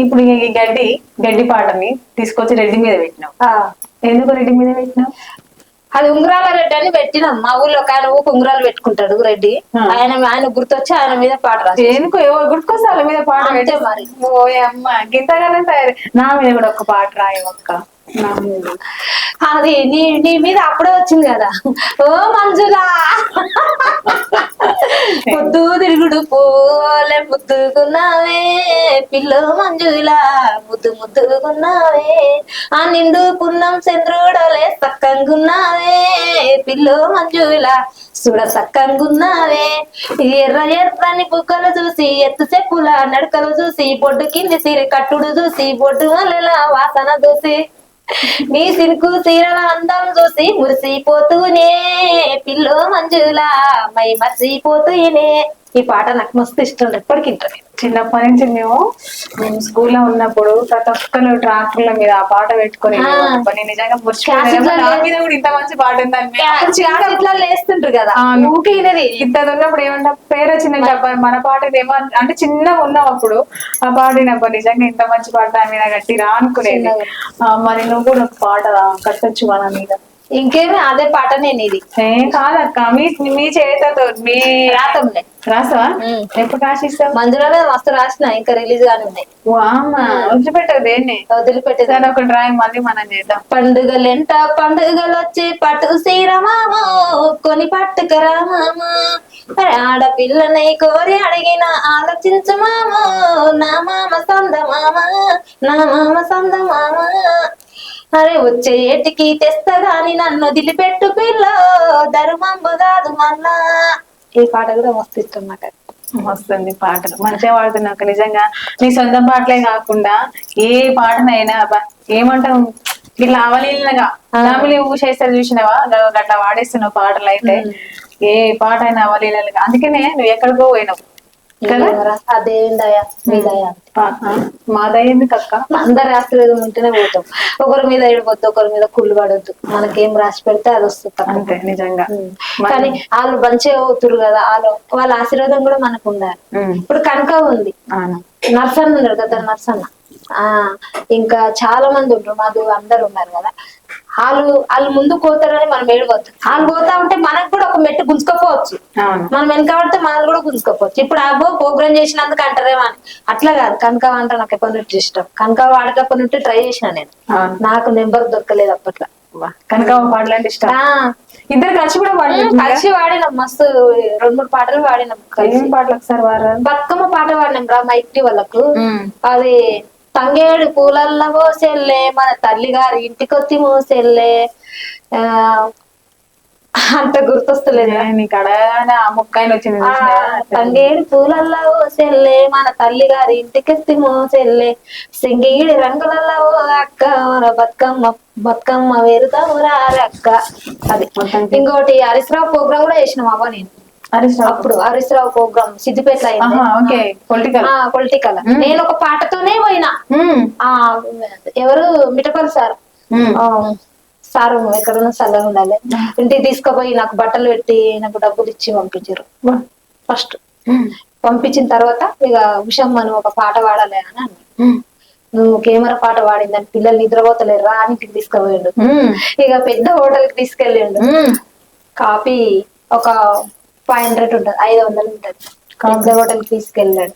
ఇప్పుడు ఈ గడ్డి గడ్డి పాటని తీసుకొచ్చి రెడ్డి మీద పెట్టినావు ఆ, ఎందుకు రెడ్డి మీద పెట్టినావు అది ఉంగరాల రెడ్డి అని పెట్టినాం. మా ఊళ్ళో ఒక ఆయన ఊకు ఉంగరాలు పెట్టుకుంటాడు రెడ్డి. ఆయన ఆయన గుర్తొచ్చి ఆయన మీద పాట రాసి ఎందుకు ఎవరు గుర్తుకొస్తే వాళ్ళ మీద పాట అంతే పెట్టేసి- మరి. ఓయ్ అమ్మ గింతగానే తయారు. నా మీద కూడా ఒక పాట రాయి ఒక్క నా మీద అది నీ నీ మీద అప్పుడే వచ్చింది కదా. ఓ మంజులా. పొద్దు తిరుగుడు పోలే ముద్దుకున్నావే పిల్ల మంజులా. ముద్దు ముద్దుకున్నావే ఆ నిండు పున్నం చంద్రుడలే సక్కంగున్నావే పిల్ల మంజులా. చూడ సక్కంగున్నావే ఎర్ర ఎర్రని బుక్కలు చూసి ఎత్తు చెప్పుల నడకలు చూసి బొడ్డు కింది సిరి కట్టుడు చూసి బొడ్డు వల్ల వాసన చూసి. నీ సినుకు చీరల అందం చూసి మురిసిపోతూనే పిల్లో మంజులా మై మర్చిపోతూనే. ఈ పాట నాకు మస్తు ఇష్టం ఎప్పటికి ఇంటర్ చిన్నప్పటి నుంచి మేము మేము స్కూల్లో ఉన్నప్పుడు ప్రతి ఒక్కరు ట్రాక్టర్ల మీద ఆ పాట పెట్టుకొని నిజంగా మీద కూడా ఇంత మంచి పాట ఉందని చిన్న- కదా. ఊకే ఉన్నప్పుడు ఏమంటా? పేరు చిన్న డబ్బా మన పాట ఏమో అంటే చిన్నగా ఉన్నాం అప్పుడు ఆ పాడినప్పుడు నిజంగా ఇంత మంచి పాట దాని మీద గట్టిరా అనుకునేది చిన్నగా. ఆ, మరి నువ్వు కూడా ఒక పాట రా- కట్టొచ్చు మన మీద. ఇంకేమి అదే పాట నేను ఇది. ఏ కాదక్క మీ మీ చేతతో మీ రాతంలే రాసవా. ఎప్పుడు రాసిస్తావు? మంజులనే మస్తు రాసిన ఇంకా రిలీజ్ గానే ఉన్నాయి. వదిలిపెట్టదు దేన్ని? వదిలిపెట్టేది సరే ఒక డ్రాయింగ్ మళ్ళీ మనం చేద్దాం. పండుగలెంట పండుగలు వచ్చి పట్టు సీరమామ కొని పట్టుకరా మామ అరే ఆడపిల్లనై కోరి అడిగిన ఆలోచించు మామ. నా మామ సంద మామ నా మామ సంద మామ. అరే వచ్చే ఏటికి తెస్తా గాని నన్ను వదిలిపెట్టు పిల్ల. ధర్మంబు కాదు మళ్ళా ఈ పాట కూడా మస్తు ఇష్టం నాకు. వస్తుంది పాటలు మంచిగా పాడుతున్నావు నిజంగా నీ సొంత పాటలే కాకుండా ఏ పాటనైనా అబ్బా ఏమంటావు? ఇట్లా అవలీలగా ఫ్యామిలీ ఊసేస్తారు చూసినావా? గట్లా వాడేస్తున్నావు పాటలు అయితే ఏ పాట అయినా అవలీలగా అందుకనే నువ్వు ఎక్కడికో పోయినావు. దయా మీ దయా. కక్క అందరు ఆశీర్వాదం ఉంటేనే పోతాం. ఒకరి మీద ఏడిపోద్దు ఒకరి మీద కుళ్ళు పడొద్దు. మనకేం రాసి పెడితే అది వస్తుంది. అంతే నిజంగా. కానీ వాళ్ళు మంచిగా అవుతురు కదా వాళ్ళు వాళ్ళ ఆశీర్వాదం కూడా మనకు ఉండాలి. ఇప్పుడు కనక ఉంది. నర్సన్న ఉన్నాడు కదా నర్సన్న? ఆ ఇంకా చాలా మంది ఉంటారు మాకు అందరు ఉన్నారు కదా. వాళ్ళు వాళ్ళు ముందు పోతారని మనం ఏడవద్దు వాళ్ళు పోతా ఉంటే మనకు కూడా ఒక మెట్టు గుంజుకపోవచ్చు. మనం వెనక పడితే మనల్ని కూడా గుంజుకోపోవచ్చు. ఇప్పుడు అబ్బో ప్రోగ్రామ్ చేసినందుకు అంటారేమో అని. అట్లా కాదు. కనక అంటే నాకు ఎప్పటి నుంచి ఇష్టం. కనక వాడకప్పటి నుండి ట్రై చేసిన నేను. నాకు నెంబర్ దొరకలేదు అప్పట్లో. కనుక పాటలు అంటే ఇష్టం. ఆ, ఇద్దరు కలిసి కూడా పాడలేదు కలిసి వాడినాం. మస్తు రెండు మూడు పాటలు వాడినాం కలిసి. పాటలు ఒకసారి వారా బతుకమ్మ పాట పాడినాం రా మా ఇంటి వాళ్ళకు. అది తంగేడు పూలల్ల మోసెల్లే మన తల్లి గారి ఇంటికొచ్చి మోసెల్లే. ఆ అంత గుర్తొస్తలేదు. నీకు అడగానే ఆ ముక్కాయన వచ్చింది తంగేడు పూలల్ల ఓ సెల్లే మన తల్లి గారి ఇంటికెత్తి మోసెల్లే. సింగిడి రంగులల్ల ఓ అక్క మన బతుకమ్మ బతుకమ్మ వేరుతావురా అక్క అది. ఇంకోటి హరీశ్రావు ప్రోగ్రామ్ కూడా చేసినాం అవ్వ నేను. అప్పుడు హరీశ్రావు ప్రోగ్రామ్ సిద్దిపేట పొలిటికల్. నేను ఒక పాటతోనే పోయినా. ఆ ఎవరు? మిటపల్లి సార్. సార్ ఎక్కడున్నా చల్లగా ఉండాలి. ఇంటికి తీసుకుపోయి నాకు బట్టలు పెట్టి నాకు డబ్బులు ఇచ్చి పంపించారు. ఫస్ట్. పంపించిన తర్వాత ఇక ఉషమ్మ నువ్వు ఒక పాట పాడాలి అని అన్నాడు. నువ్వు కెమెరా పాట పాడిందని పిల్లలు నిద్రపోతలేరు రా అని ఇంటికి తీసుకుపోయిండు. ఇక పెద్ద హోటల్కి తీసుకెళ్ళిండు కాఫీ ఒక ఫైవ్ హండ్రెడ్ ఉంటది ఐదు వందలు ఉంటది. పెద్ద హోటల్ తీసుకెళ్ళాడు.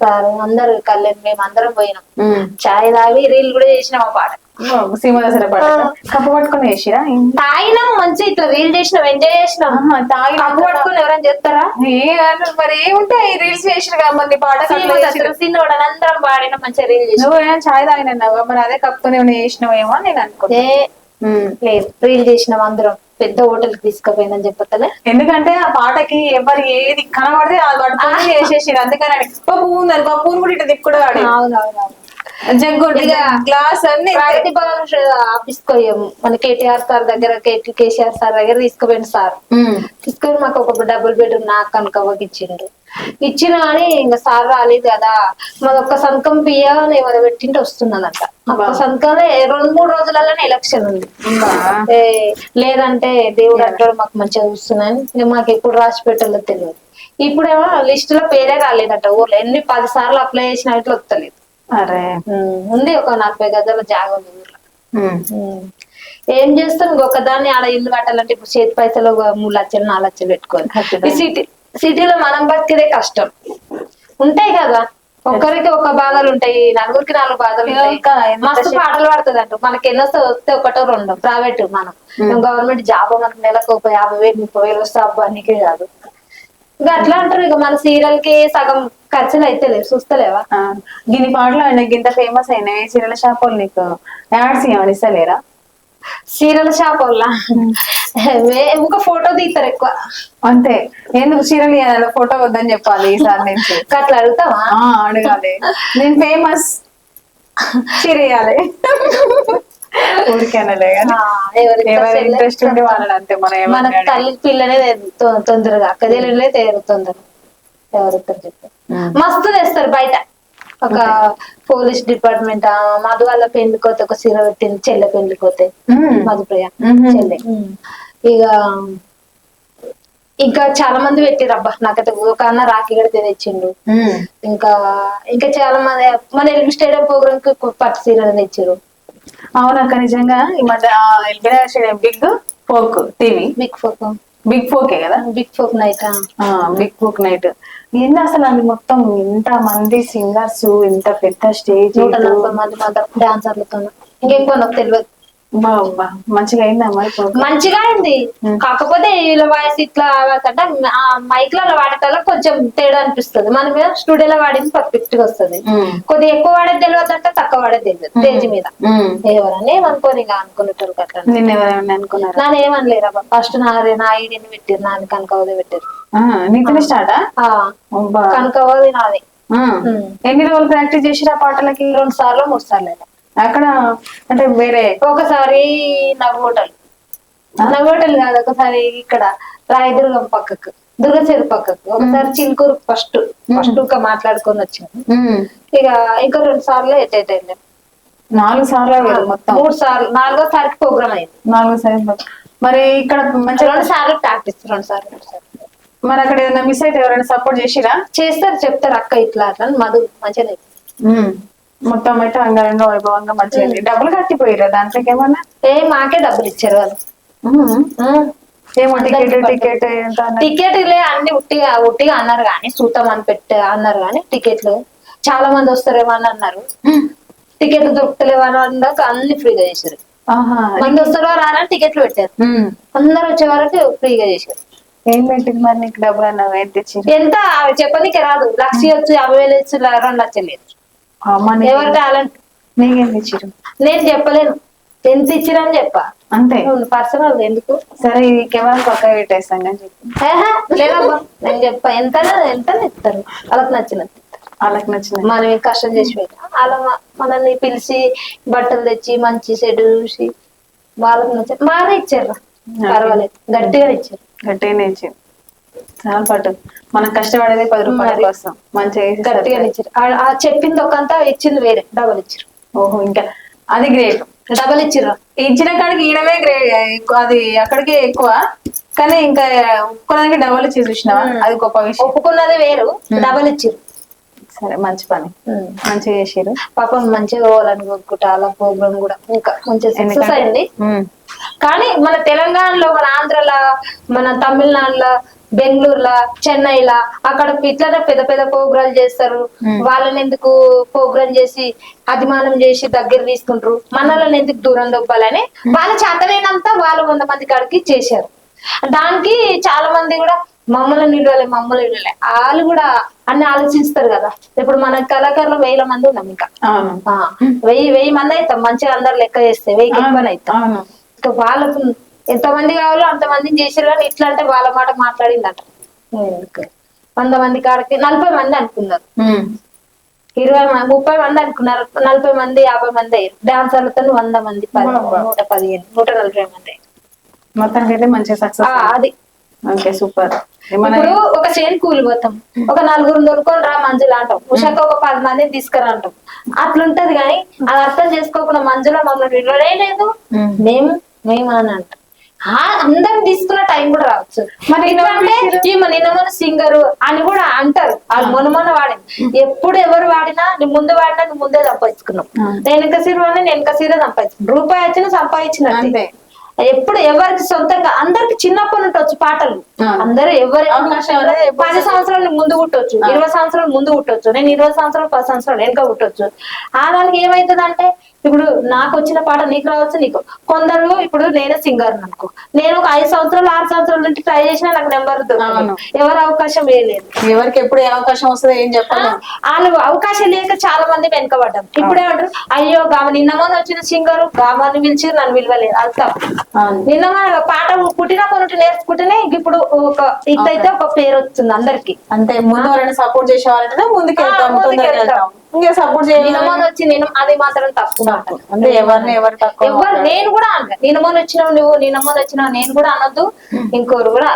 సార్ అందరు కళ్యాణ్ మేము అందరం పోయినాం. చాయ్ తాగి రీల్ కూడా చేసినాం ఆ పాట. సీమదసర పాట? కప్పు పట్టుకొని వేసిరా తాగినాం మంచి ఇట్లా రీల్ చేసినాం ఎంజాయ్ చేసినాం. తాగి కప్పు పట్టుకుని ఎవరైనా చెప్తారా మరి ఏముంటాయి? రీల్స్ చేసిన మరి పాట అందరం పాడిన మంచిగా రీల్ చేసినాం. నువ్వు ఏం ఛాయ్ తాగినావు? మరి అదే కప్పుకొని ఏమైనా చేసినావేమో అని నేను అనుకున్నా ఏ లేదు రీల్ చేసినాం అందరం. పెద్ద హోటల్కి తీసుకుపోయిందని చెప్పతలే ఎందుకంటే ఆ పాటకి ఎవరు ఏది కనబడితే అది పట్టుకొని చేసేసారు అందుకని ఓ పువ్వు ఉంది అనుకో ఆ కూడా ఇట్లా దిక్కుడు జగ్గు ఇక గ్లాస్ అన్ని. ప్రగతి భవన్ ఆఫీస్ పోయాము మన కేటీఆర్ సార్ దగ్గర కేసీఆర్ సార్ దగ్గర తీసుకుపోయింది సార్. తీసుకొని మాకు ఒక డబుల్ బెడ్రూమ్ నాకు కనుక ఇచ్చిండు ఇచ్చిన అని ఇంకా సార్ రాలేదు కదా. మాది ఒక్క సంతకం పియ్య ఎవరు పెట్టింటే వస్తున్నదంట ఒక్క సంతకంలో రెండు మూడు రోజులలోనే ఎలక్షన్ ఉంది. లేదంటే దేవుడు అంటాడు మాకు మంచిగా చూస్తున్నాను ఇంకా మాకు ఎప్పుడు రాసి పెట్టాలో తెలియదు. ఇప్పుడేమో లిస్ట్లో పేరే రాలేదట ఊర్లో. ఎన్ని పది సార్లు అప్లై చేసిన ఇట్లా వస్తలేదు. అరే. ఉంది ఒక నలభై గజాల జాగా ఉంది ఊర్లో. ఏం చేస్తాం? ఇంకొకదాన్ని ఆడ ఇల్లు కట్టాలంటే ఇప్పుడు చేతి పైసలు మూడు లక్షలు నాలుగు లక్షలు పెట్టుకోవాలి. ఈ సిటీ సిటీలో మనం బతికేదే కష్టం. ఉంటాయి కదా? ఒక్కరికి ఒక బాధలు ఉంటాయి నలుగురికి నాలుగు బాధలు ఉంటాయి. మస్తు పాటలు పడుతుంది అంట మనకి ఎన్నో వస్తే వస్తే ఒకటో రెండో ప్రైవేట్ మనం. గవర్నమెంట్ జాబ్ మనకి నెలకు ఒక యాభై వేలు ముప్పై వేలు వస్తే అబ్బా నీకే కాదు. ఇక అట్లా అంటారు. ఇక మన సీరియల్కి సగం ఖర్చులు అయితే లేవు. చూస్తలేవా? దీని పాటలు ఇంత ఫేమస్ అయినవి చీరల షాప్ వాళ్ళు నీకు యాడ్స్ ఏమని ఇస్తలేరా? సీరియల్ షాప్ వల్ల ఒక ఫోటో తీస్తారు ఎక్కువ. అంతే. ఎందుకు చీరలు ఇవ్వాలి ఫోటో వద్దని చెప్పాలి ఈసారి నుంచి? అట్లా అడుగుతావా? అడగాలి. నేను ఫేమస్. చీర ఇవ్వాలి ఊరికేనలే ఎవరి ఎవరి ఇంట్రెస్ట్ ఉంటే వాళ్ళని అంతే మనం తల్లి పిల్లనే తొందరగా. కదిలే తేరు తొందర ఎవరిస్తారు చెప్పు ఉమ్. మస్తు తెస్తారు బయట. ఒక పోలీస్ డిపార్ట్మెంట్ మధు వాళ్ళ పెళ్ళికోతే ఒక సీర పెట్టింది చెల్లె పెళ్ళికోతే ఉమ్. మధుప్రియ. చెల్లె. ఇక ఇంకా చాలా మంది పెట్టిరు అబ్బా నాకైతే ఒక అన్న రాఖీ కడితే తెచ్చిండు. ఇంకా ఇంకా చాలా మంది మన ఎల్బి స్టేడియం ప్రోగ్రామ్కి పట్టు సీరలు తెచ్చారు అవునక్క నిజంగా ఈ మధ్య ఎల్బినా big folk TV. Big folk. Big ఫోకే కదా? Big folk night? Big folk night. ఏంది అసలు అది మొత్తం ఇంత మంది సింగర్స్ ఇంత పెద్ద స్టేజ్ నూట నలభై మంది మాత్రం డాన్సర్లతో ఇంకెక్కువ నాకు తెలియదు మంచిగా అయిందా? మంచిగా అయింది. కాకపోతే వీళ్ళ వాయిస్ ఇట్లా అంటే ఆ మైక్లలో వాడటంలో కొంచెం తేడా అనిపిస్తుంది. మన మీద స్టూడియోలో వాడింది పర్ఫెక్ట్గా వస్తుంది. కొద్దిగా ఎక్కువ వాడేది తెలియదు అంటే తక్కువ వాడేది తెలియదు స్టేజ్ మీద. ఉమ్. ఎవరన్నా ఏమనుకోని అనుకునేటోళ్ళు అట్లా నిన్న ఎవరైనా అనుకున్నారా? నాన్న ఏమనలేరా ఫస్ట్ నా నా ఐడిని పెట్టారు నాన్న కనకవది పెట్టారు నీతిని స్టార్టా? ఆ. కనకవది నాది. ఎన్ని రోజులు ప్రాక్టీస్ చేసిరా పాటలకి? రెండు సార్లు మూడు సార్లు అయినా. అక్కడ అంటే వేరే ఒకసారి నవ్వోటల్ నవ్వోటల్ కాదు ఒకసారి ఇక్కడ రాయదుర్గం పక్కకు దుర్గచేరు పక్కకు. ఒకసారి చిలుకూరు ఫస్ట్ ఫస్ట్ ఇంకా మాట్లాడుకొని వచ్చాను. ఇక ఇంకా రెండు సార్లు ఎట్ వెళ్ళాం నాలుగు సార్లు మొత్తం. మూడు సార్లు నాలుగో సారికి ప్రోగ్రామ్ అయింది. నాలుగు సార్లు మరి ఇక్కడ మంచిగా రెండు సార్లు ప్రాక్టీస్ రెండు సార్లు మూడు సార్లు. మరి అక్కడ ఏదైనా మిస్ అయితే ఎవరైనా సపోర్ట్ చేసిరా? చేస్తారు చెప్తారు అక్క ఇట్లా అట్లా మధు మంచిగా మొత్తం అయితే అంగరంగ వైభవంగా మంచిగా. డబ్బులు కట్టిపోయిరా దాంట్లోకి ఏమన్నా ఏ మాకే డబ్బులు ఇచ్చారు వాళ్ళు. ఏమో టికెట్ టికెట్ లే అన్ని ఉట్టిగా ఉట్టిగా అన్నారు కానీ చూద్దాం అని పెట్టే అన్నారు కానీ టికెట్లు. చాలా మంది వస్తారేమో అని అన్నారు. టికెట్లు దొరుకుతలేవు అని అన్నాక అన్ని ఫ్రీగా చేశారు. మంది వస్తారో రారని టికెట్లు పెట్టారు. అందరు వచ్చే వరకు ఫ్రీగా చేశారు. ఏం పెట్టింది మరి నీకు డబ్బులు అన్నావు తెచ్చి ఎంత? చెప్పనీకి రాదు. లక్ష వచ్చు యాభై వేలు వచ్చు రెండు లక్షలు లేదు. ఎవరి టాలెంట్ నేను చెప్పలేను. ఎంత ఇచ్చిరని చెప్పా. అంతే. పర్సనల్ ఎందుకు? సరే ఈ కెమెరా పక్క పెట్టేస్తాం అని చెప్పి. లేదబ్బా నేను చెప్పా ఎంత ఎంత ఇస్తారు. వాళ్ళకి నచ్చినట్టు వాళ్ళకి నచ్చిన మనం కష్టం చేసి అలా మనల్ని పిలిచి బట్టలు తెచ్చి మంచి సెట్ చూసి వాళ్ళకి నచ్చ బాగానే ఇచ్చారు పర్వాలేదు. గట్టిగా ఇచ్చారు. గట్టిగానే ఇచ్చింది చాలా పట్టు మనం కష్టపడేది పది రూపాయల. కోసం మంచిగా గట్టిగా. ఇచ్చారు. ఆ- చెప్పింది ఒకంతా ఇచ్చింది వేరే డబల్ ఇచ్చారు. ఓహో ఇంకా అది గ్రేట్ డబల్ ఇచ్చిర్రు ఇచ్చిన కాడికి ఈయనమే గ్రేట్ అది అక్కడికే ఎక్కువ. కానీ ఇంకా ఒక్కదానికి డబల్ ఇచ్చి చూసినావా? అది గొప్ప విషయం. ఒప్పుకున్నది వేరు డబల్ ఇచ్చిర్రు సరే మంచి పని. మంచిగా చేసిరు పాపం మంచిగా పోవాలని కోరుకుంటా అలా ప్రోగ్రామ్ కూడా. ఇంకా మంచిగా సక్సెస్ అయింది. కానీ మన తెలంగాణలో మన ఆంధ్రలో మన తమిళనాడులో బెంగళూరులో చెన్నైలా అక్కడ ఇట్లనే పెద్ద పెద్ద ప్రోగ్రాలు చేస్తారు. వాళ్ళని ఎందుకు ప్రోగ్రామ్ చేసి అభిమానం చేసి దగ్గర తీసుకుంటారు? మనల్ని ఎందుకు దూరం దొబ్బాలని వాళ్ళ చేతనైనంత వాళ్ళు వంద మంది కాడికి చేశారు. దానికి చాలా మంది కూడా మమ్మల్ని నిలవలే మమ్మల్ని నిలవలే. వాళ్ళు కూడా అన్ని ఆలోచిస్తారు కదా. ఇప్పుడు మన కళాకారులు వేల మంది ఉన్నాం ఇంకా. వెయ్యి వెయ్యి మంది అవుతాం. మంచిగా అందరు లెక్క చేస్తే వెయ్యి ఎక్కువ అవుతాం. ఇంకా వాళ్ళకు ఎంతమంది కావాలో అంతమందిని చేసారు కానీ ఇట్లా అంటే వాళ్ళ మాట మాట్లాడిందట? వంద మంది కాడికి నలభై మంది అనుకున్నారు. ఇరవై మంది ముప్పై మంది అనుకున్నారు. నలభై మంది యాభై మంది అయ్యారు. డాన్సర్లతో వంద మంది నూట పదిహేను నూట నలభై మంది. మొత్తానికి అయితే సక్సెస్ అది. Okay super. ఇప్పుడు ఒక చేను కూలిపోతాం ఒక నలుగురు దొరుకుని రా మంజుల అంటాం. ఉషాక ఒక పది మందిని తీసుకురా అంటాం. అట్లుంటది కానీ అది అర్థం చేసుకోకుండా మంజుల మమ్మల్ని విడవడే లేదు. మేము మేము అని అంటాం. అందరం తీసుకున్న టైం కూడా రావచ్చు. మరి తీసిర్రు? ఈమె నిన్న సింగర్ అని కూడా అంటారు. వాళ్ళు మొన్న మొన్న వాడింది ఎప్పుడు ఎవరు వాడినా నీ ముందు వాడినా నువ్వు ముందే సంపాదించుకున్నావు ఆ. నేను ఇంకా సీర వాడినా నేను ఇంకా సీర సంపాదించుకున్నాను రూపాయి వచ్చిన సంపాదించినట్టు. అంతే. ఎప్పుడు ఎవరికి సొంతంగా అందరికి చిన్నప్పటి నుండి వచ్చు పాటలు. ఆ. అందరూ ఎవరు పది సంవత్సరాలు ముందు పుట్టొచ్చు. ఆ. ఇరవై సంవత్సరాలు ముందు పుట్టొచ్చు. నేను ఇరవై సంవత్సరాలు పది సంవత్సరాలు వెనక పుట్టొచ్చు. ఆ దానికి ఏమైతుంది అంటే ఇప్పుడు నాకు వచ్చిన పాట నీకు రావచ్చు నీకు. కొందరు ఇప్పుడు నేనే సింగర్ అనుకో. నేను ఒక ఐదు సంవత్సరాలు ఆరు సంవత్సరాల నుంచి ట్రై చేసినా నాకు నెంబర్ ఎవరు అవకాశం వేయలేదు ఎవరికి ఎప్పుడు ఏ అవకాశం వస్తుందో ఏం చెప్పాలి. వాళ్ళు అవకాశం లేక చాలా మంది వెనకబడ్డాం ఇప్పుడు ఏమంటారు అయ్యో గామ నిన్న మొన్న వచ్చిన సింగర్ గామని పిలిచి నన్ను విలువలేదు అది తప్పు. నిన్న మన పాట పుట్టిన కొన్ని నేర్చుకుంటేనే ఇప్పుడు ఒక ఇదైతే ఒక పేరు వస్తుంది అందరికి. అంతే ముందు సపోర్ట్ చేసే వాళ్ళంటే ముందుకు వెళ్తాం. ఇంకా సపోర్ట్ మొన్న వచ్చి నేను అది మాత్రం తప్పు అంటే ఎవరిని ఎవరు తక్కువ ఎవరు నేను కూడా అన్న. నిన్న మొన్న వచ్చినావు నువ్వు నిన్న మొన్న వచ్చినావు నేను కూడా అనొద్దు. ఇంకోరు కూడా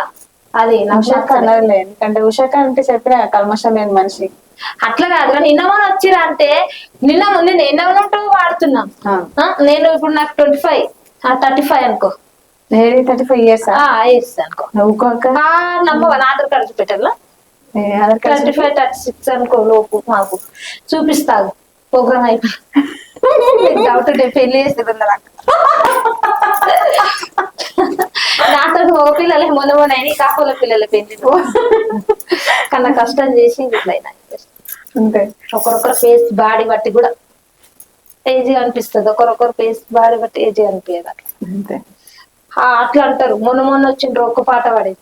అది ఉషాక. అన్నదిలే ఎందుకంటే ఉషాక అంటే చెప్పిన కల్మషం లేని మనిషి. అట్లా కాదురా. నిన్న మొన్న వచ్చిరా అంటే నిన్న మొన్న నిన్న ఉన్నట్టు వాడుతున్నాం. నేను ఇప్పుడు నాకు ట్వంటీ ఫైవ్ థర్టీ ఫైవ్ అనుకో. థర్టీ ఫైవ్ ఇయర్స్ ఆ ఇయర్స్ అనుకో. నువ్వు అక్క? ఆ నంబర్ ఆధార్ కార్డు పెట్టాలా? ట్వంటీ ఫైవ్ థర్టీ సిక్స్ అనుకో లోపు మాకు చూపిస్తాను. ప్రోగ్రామ్ అయిపోయి డౌట్ ఉంటే పెళ్ళి చేస్తుంది నాకు నాతో మగ పిల్లలే మొన్న మొన్న అయినాయి కాపుల పిల్లల పెళ్ళి. కన్నా కష్టం చేసి ఇట్లా అయినా అంతే. ఒకరొకరు ఫేస్ బాడీ బట్టి కూడా ఏజీ అనిపిస్తుంది. ఒకరొకరు ఫేస్ బాడీ బట్టి ఏజీ అనిపించదు అట్లా. అట్లా అంటారు. మొన్న మొన్న వచ్చిండ్రు ఒక పాట పాడేది.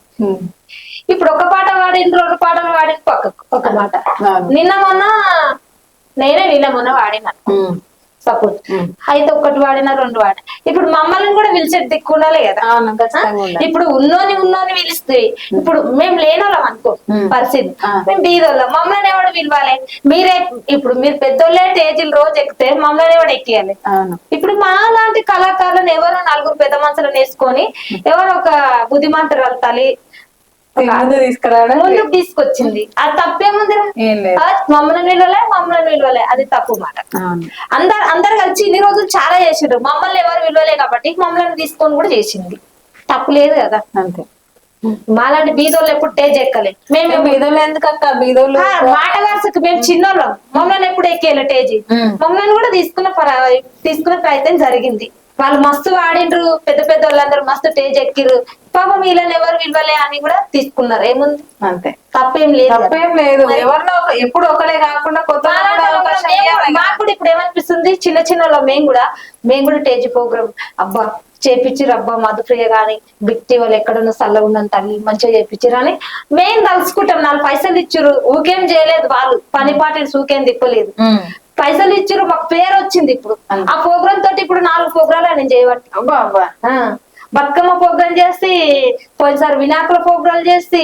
ఇప్పుడు ఒక పాట పాడిండ్రు రెండు పాటలు వాడింది పక్కకు ఒక మాట. నిన్న మొన్న నేనే నిన్న మొన్న వాడినా. సపోజ్. అయితే ఒకటి వాడినా రెండు వాడిన. ఇప్పుడు మమ్మల్ని కూడా పిలిచే దిక్కు ఉండాలి కదా. ఇప్పుడు ఉన్నోని ఉన్నోని పిలిస్తే ఇప్పుడు మేము లేనోళ్ళం అనుకో. పరిస్థితి. మేము బీదోళ్ళం. మమ్మల్ని ఎవడు పిలవాలి? మీరే ఇప్పుడు మీరు పెద్దోళ్ళే స్టేజీలు రోజు ఎక్కితే మమ్మల్ని ఎవడు ఎక్కియాలి? ఇప్పుడు మా లాంటి కళాకారులను ఎవరో నలుగురు పెద్ద మనుషులను వేసుకొని ఎవరో ఒక బుద్ధిమంతురాలు తల్లి తీసుకురావడం ముందుకు తీసుకొచ్చింది. అది తప్పేముందిరా ఆ, మమ్మల్ని నిలవలే మమ్మల్ని నిలవలే. అది తప్పు మాట. అందరు అందరు కలిసి ఇన్ని రోజులు చాలా చేసిండ్రు. మమ్మల్ని ఎవరు విలువలే కాబట్టి మమ్మల్ని తీసుకొని కూడా చేసింది. తప్పు లేదు కదా. అంతే. మాలాంటి బీదోళ్ళు ఎప్పుడు టేజ్ ఎక్కలే. మేము బీదోళ్ళు ఎందుకు అక్క? బీదోళ్ళు ఆ, మాట వరుసకు మేము చిన్నోళ్ళం. మమ్మల్ని ఎప్పుడు ఎక్కేయాలి టేజీ. మమ్మల్ని కూడా తీసుకున్న తీసుకున్న ప్రయత్నం జరిగింది. వాళ్ళు మస్తు వాడిండ్రు పెద్ద పెద్ద వాళ్ళందరూ మస్తు టేజ్ ఎక్కిర్రు. పాపం వీళ్ళని ఎవరు విలువలే అని కూడా తీసుకున్నారు. ఏముంది? అంతే. తప్పేం లేదు. తప్పేం లేదు. ఎవరినో ఎప్పుడు ఒకలే కాకుండా కొత్త. మాకు కూడా ఇప్పుడు ఏమనిపిస్తుంది? చిన్న చిన్న వాళ్ళం మేము కూడా. మేము కూడా టేజ్ ప్రోగ్రామ్ అబ్బా చేపించిరు అబ్బా మధుప్రియ గాని బిట్టి వాళ్ళు ఎక్కడున్న చల్లగా ఉన్నంత తల్లి మంచిగా చేపించిరు అని మేము తలుచుకుంటాం. నాలుగు పైసలు ఇచ్చారు ఊకేం చేయలేదు వాళ్ళు. పని పాటలు ఊకేం తిప్పలేదు. పైసలు ఇచ్చారు మాకు పేరు వచ్చింది ఇప్పుడు. ఆ ప్రోగ్రామ్ తోటి ఇప్పుడు నాలుగు ప్రోగ్రాలు నేను చేయబట్టి. బతుకమ్మ ప్రోగ్రామ్ చేసి పోయినసారి వినాయకుల ప్రోగ్రాలు చేసి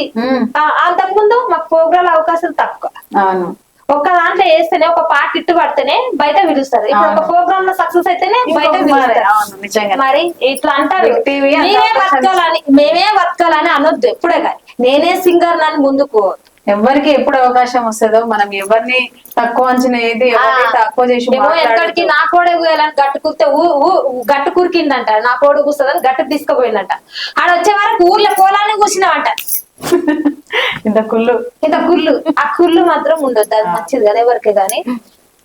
అంతకుముందు మాకు ప్రోగ్రాల అవకాశాలు తక్కువ. అవును. ఒక్క దాంట్లో వేస్తేనే ఒక పాట ఇట్టు పడితేనే బయట పిలుస్తారు. ఇప్పుడు ఒక. ప్రోగ్రామ్లో సక్సెస్ అయితేనే బయట పిలుస్తారు. మరి, ఇట్లా అంటారు. మేమే బతకాలని మేమే బతకాలని అనొద్దు ఎప్పుడే కానీ నేనే సింగర్ నన్ను ముందుకు ఎవరికి ఎప్పుడు అవకాశం వస్తుందో మనం ఎవరిని తక్కువ అంచనా ఏది ఎవరిని తక్కువ చేసి ఎక్కడికి. నా కోడే కూయాలని గట్టు కూర్తే గట్టు కూరికిందంట. నా కోడు కూస్తుందని గట్టు తీసుకుపోయిందంట. ఆడ వచ్చే వరకు ఊర్లో పోలాన్ని కూర్చున్నామంట. ఇంత కుళ్ళు. ఇంత కుళ్ళు. ఆ కుళ్ళు మాత్రం ఉండొద్దు. అది మంచిది కదా ఎవరికి గాని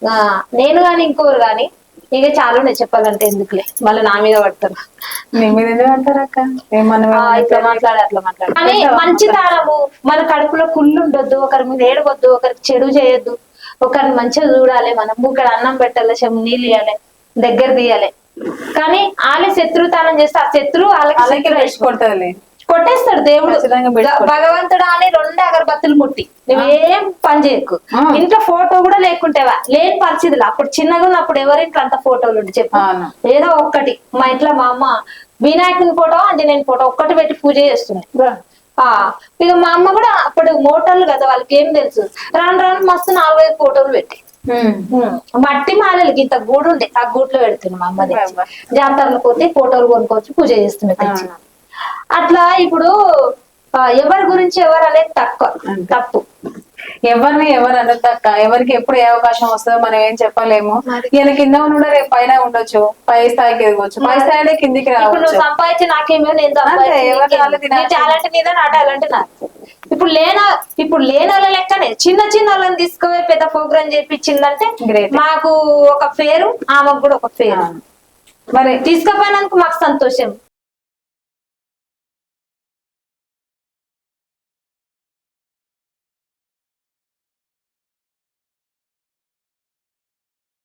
ఆ, నేను గాని ఇంకోరు గాని ఇక చాలా ఉన్నాయి చెప్పాలంటే ఎందుకులే? మళ్ళీ నా మీద పడతారు. నీ మీద ఎందుకు అంటారు అక్క? ఇట్లా మాట్లాడే అట్లా మాట్లాడే. మంచి తారము మన కడుపులో కుళ్ళు ఉండొద్దు ఒకరి మీద ఏడవద్దు ఒకరికి చెడు చేయొద్దు. ఒకరిని మంచిగా చూడాలి మనం ఇక్కడ అన్నం పెట్టాలి చెం నీళ్ళు ఇవ్వాలి దగ్గర తీయాలి. కానీ వాళ్ళే శత్రుతానం చేస్తే ఆ శత్రువు వాళ్ళకి అలాగే శత్రువు వేసి కొడుతుంది కొట్టేస్తాడు దేవుడు. భగవంతుడు అని రెండు అగరబత్తులు ముట్టి. నువ్వేం పని చేయకు. ఇంట్లో ఫోటో కూడా లేకుంటేవా? లేని పరిస్థితులు. అప్పుడు చిన్నగా ఉన్నప్పుడు ఎవరింట్లో అంత ఫోటోలు ఉండి చెప్పు. అవును. ఏదో ఒక్కటి. మా ఇంట్లో మా అమ్మ వినాయకుని ఫోటో ఆంజనేయుని ఫోటో ఒక్కటి పెట్టి పూజ చేస్తుంది. ఆ. ఇక మా అమ్మ కూడా అప్పుడు మోటార్లు కదా వాళ్ళకి ఏం తెలుసు? రాను రాను మస్తు నాలుగైదు ఫోటోలు పెట్టి. మట్టి మాలలకి ఇంత గూడు ఉండే. ఆ గూట్లో పెడుతుంది మా అమ్మ. జాతరలకు పోతే ఫోటోలు కొనుక్కోవచ్చు పూజ తెచ్చి. అట్లా ఇప్పుడు ఎవరి గురించి ఎవరు అనేది తక్కువ. తప్పు. ఎవరిని ఎవరు అనొద్దక్క ఎవరికి ఎప్పుడు ఏ అవకాశం వస్తుందో మనం ఏం చెప్పలేము. ఈయన కింద ఉన్న రేపు పైన ఉండొచ్చు. పై స్థాయికి ఎదగొచ్చు పై స్థాయిలో కిందికి రావచ్చు. సంపాదించి నాకేమో నేను. టాలెంట్ మీద నా టాలెంట్ నా. ఇప్పుడు లేన ఇప్పుడు లేని వాళ్ళ లెక్కనే. చిన్న చిన్న వాళ్ళని తీసుకుపోయి పెద్ద ప్రోగ్రామ్ చేపించిందంటే. మాకు ఒక పేరు ఆమెకు కూడా ఒక పేరు. మరి తీసుకుపోయినందుకు మాకు సంతోషం.